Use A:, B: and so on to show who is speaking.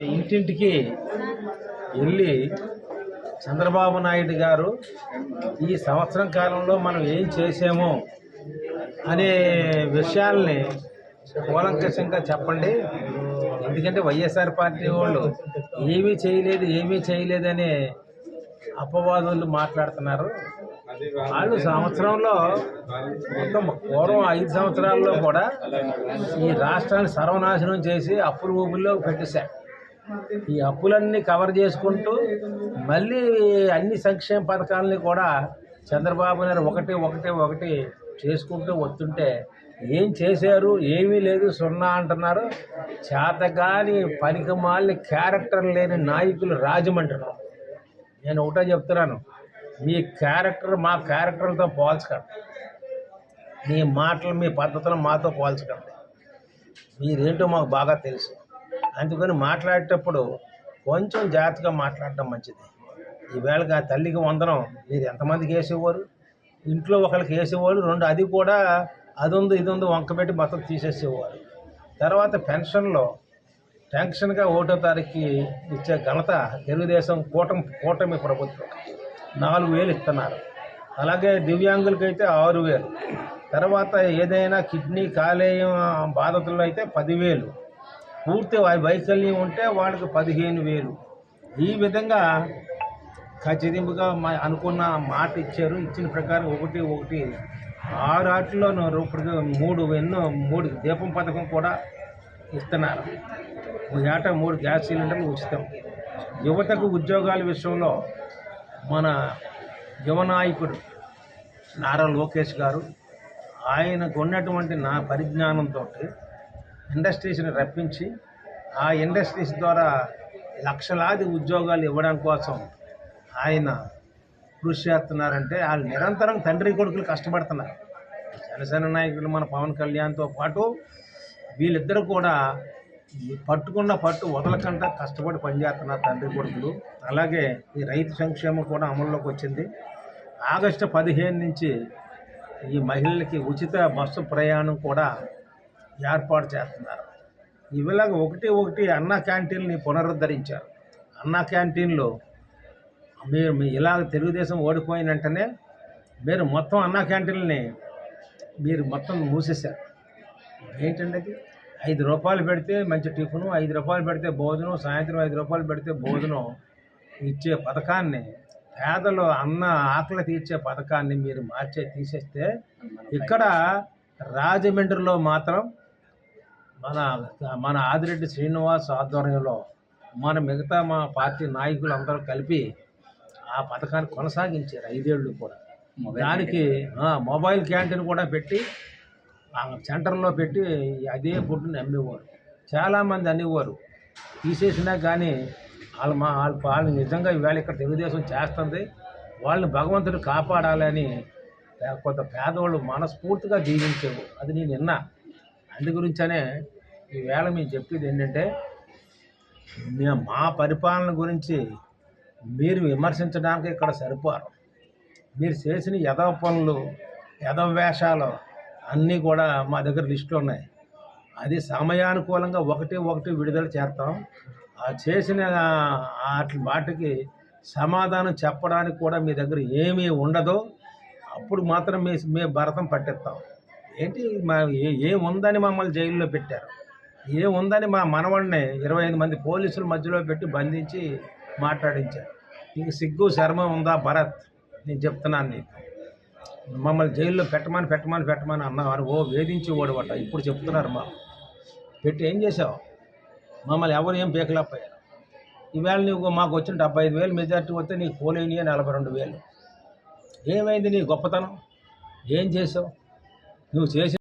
A: ఇంటింటికి వెళ్ళి చంద్రబాబు నాయుడు గారు ఈ సంవత్సరం కాలంలో మనం ఏం చేసామో అనే విషయాల్ని కూలంకషంగా చెప్పండి. ఎందుకంటే వైఎస్ఆర్ పార్టీ వాళ్ళు ఏమీ చేయలేదు ఏమీ చేయలేదనే అపవాదులు మాట్లాడుతున్నారు. వాళ్ళు సంవత్సరంలో మొత్తం పూర్వం ఐదు సంవత్సరాల్లో కూడా ఈ రాష్ట్రాన్ని సర్వనాశనం చేసి అప్పుల ఊపుల్లో పెట్టేశారు. ఈ అప్పులన్నీ కవర్ చేసుకుంటూ మళ్ళీ అన్ని సంక్షేమ పథకాలని కూడా చంద్రబాబు నాయుడు ఒకటి ఒకటి ఒకటి చేసుకుంటూ వస్తుంటే ఏం చేశారు? ఏమీ లేదు సున్నా అంటున్నారు. చేతగాని పనికిమాలిన క్యారెక్టర్ లేని నాయకులు రాజమంటున్నారు నేను ఒకటే చెప్తున్నాను. మీ క్యారెక్టర్ మా క్యారెక్టర్లతో పోల్చకండి. మీ మాటలు మీ పద్ధతులు మాతో పోల్చకండి. మీరేంటో మాకు బాగా తెలుసు. అందుకని మాట్లాడేటప్పుడు కొంచెం జాగ్రత్తగా మాట్లాడటం మంచిది. ఈవేళకి ఆ తల్లికి వందనం మీరు ఎంతమందికి వేసేవారు? ఇంట్లో ఒకరికి వేసేవారు రెండు అది కూడా అది ఉంది ఇది ఉంది వంక పెట్టి మొత్తం తీసేసేవారు. తర్వాత పెన్షన్లో పెన్షన్గా ఒకటో తారీఖుకి ఇచ్చే ఘనత తెలుగుదేశం కూటమి కూటమి ప్రభుత్వం. నాలుగు వేలు ఇస్తున్నారు. అలాగే దివ్యాంగులకైతే ఆరు వేలు. తర్వాత ఏదైనా కిడ్నీ కాలేయం బాధితులు అయితే పదివేలు. పూర్తి వైకల్యం ఉంటే వాళ్ళకి పదిహేను వేలు. ఈ విధంగా ఖచ్చితంగా మా అనుకున్న మాట ఇచ్చారు. ఇచ్చిన ప్రకారం ఒకటి ఒకటి. ఆరు ఆటల్లోనూ ఇప్పుడు మూడు ఎన్నో మూడు దీపం పథకం కూడా ఇస్తున్నారు. ఈ ఏట మూడు గ్యాస్ సిలిండర్లు ఉచితం. యువతకు ఉద్యోగాల విషయంలో మన యువ నాయకుడు నారా లోకేష్ గారు ఆయనకు ఉన్నటువంటి నా పరిజ్ఞానంతో ఇండస్ట్రీస్ని రప్పించి ఆ ఇండస్ట్రీస్ ద్వారా లక్షలాది ఉద్యోగాలు ఇవ్వడం కోసం ఆయన కృషి చేస్తున్నారంటే వాళ్ళు నిరంతరం తండ్రి కొడుకులు కష్టపడుతున్నారు. జనసేన నాయకులు మన పవన్ కళ్యాణ్తో పాటు వీళ్ళిద్దరూ కూడా పట్టుకున్న పట్టు వదలకుండా కష్టపడి పనిచేస్తున్నారు తండ్రి కొడుకులు. అలాగే ఈ రైతు సంక్షేమం కూడా అమల్లోకి వచ్చింది. ఆగస్టు పదిహేను నుంచి ఈ మహిళలకి ఉచిత బస్సు ప్రయాణం కూడా ఏర్పాటు చేస్తున్నారు. ఇవిలాగ ఒకటి ఒకటి అన్న క్యాంటీన్ని పునరుద్ధరించారు. అన్న క్యాంటీన్లో మీరు మీ ఇలాగ తెలుగుదేశం ఓడిపోయిన వెంటనే మీరు మొత్తం అన్న క్యాంటీన్ని మీరు మొత్తం మూసేశారు. ఏంటండి అది? ఐదు రూపాయలు పెడితే మంచి టిఫిను ఐదు రూపాయలు పెడితే భోజనం సాయంత్రం ఐదు రూపాయలు పెడితే భోజనం ఇచ్చే పథకాన్ని పేదలు అన్న ఆకలి తీర్చే పథకాన్ని మీరు మార్చే తీసేస్తే ఇక్కడ రాజమండ్రిలో మాత్రం మన మన ఆదిరెడ్డి శ్రీనివాస్ ఆధ్వర్యంలో మన మిగతా మా పార్టీ నాయకులు అందరూ కలిపి ఆ పథకాన్ని కొనసాగించారు ఐదేళ్ళు కూడా. దానికి మొబైల్ క్యాంటీన్ కూడా పెట్టి ఆ సెంటర్లో పెట్టి అదే ఫుడ్ని అమ్మేవారు. చాలామంది అనేవారు తీసేసినా కానీ వాళ్ళు మా వాళ్ళు వాళ్ళు నిజంగా ఈవేళ ఇక్కడ తెలుగుదేశం చేస్తుంది. వాళ్ళని భగవంతుడు కాపాడాలని కొంత పేదవాళ్ళు మనస్ఫూర్తిగా జీవించేవు అది నేను విన్నా. అందుగురించనే ఈవేళ మేము చెప్పేది ఏంటంటే మేము మా పరిపాలన గురించి మీరు విమర్శించడానికి ఇక్కడ సరిపోరు. మీరు చేసిన యదవ పనులు యదవ వేషాలు అన్నీ కూడా మా దగ్గర లిస్టులు ఉన్నాయి. అది సమయానుకూలంగా ఒకటి ఒకటి విడుదల చేస్తాం. ఆ చేసిన వాటి వాటికి సమాధానం చెప్పడానికి కూడా మీ దగ్గర ఏమీ ఉండదు. అప్పుడు మాత్రం మీ మీ భరతం పట్టిస్తాం. ఏంటి? మా ఏముందని మమ్మల్ని జైల్లో పెట్టారు. ఏముందని మా మనవడిని ఇరవై ఐదు మంది పోలీసుల మధ్యలో పెట్టి బంధించి మాట్లాడించారు. నీకు సిగ్గు శర్మ ఉందా భరత్? నేను చెప్తున్నాను నీకు. మమ్మల్ని జైల్లో పెట్టమని పెట్టమని పెట్టమని అన్నవారు ఓ వేధించి ఓడవట ఇప్పుడు చెప్తున్నారు మా పెట్టి ఏం చేసావు? మమ్మల్ని ఎవరు ఏం పీకలేకపోయారు? ఈవేళ నీకు మాకు వచ్చిన డెబ్బై ఐదు వేలు మెజార్టీ వస్తే నీకు పోలేని నలభై రెండు వేలు. ఏమైంది నీ గొప్పతనం? ఏం చేసావు? నువ్వు చేసిన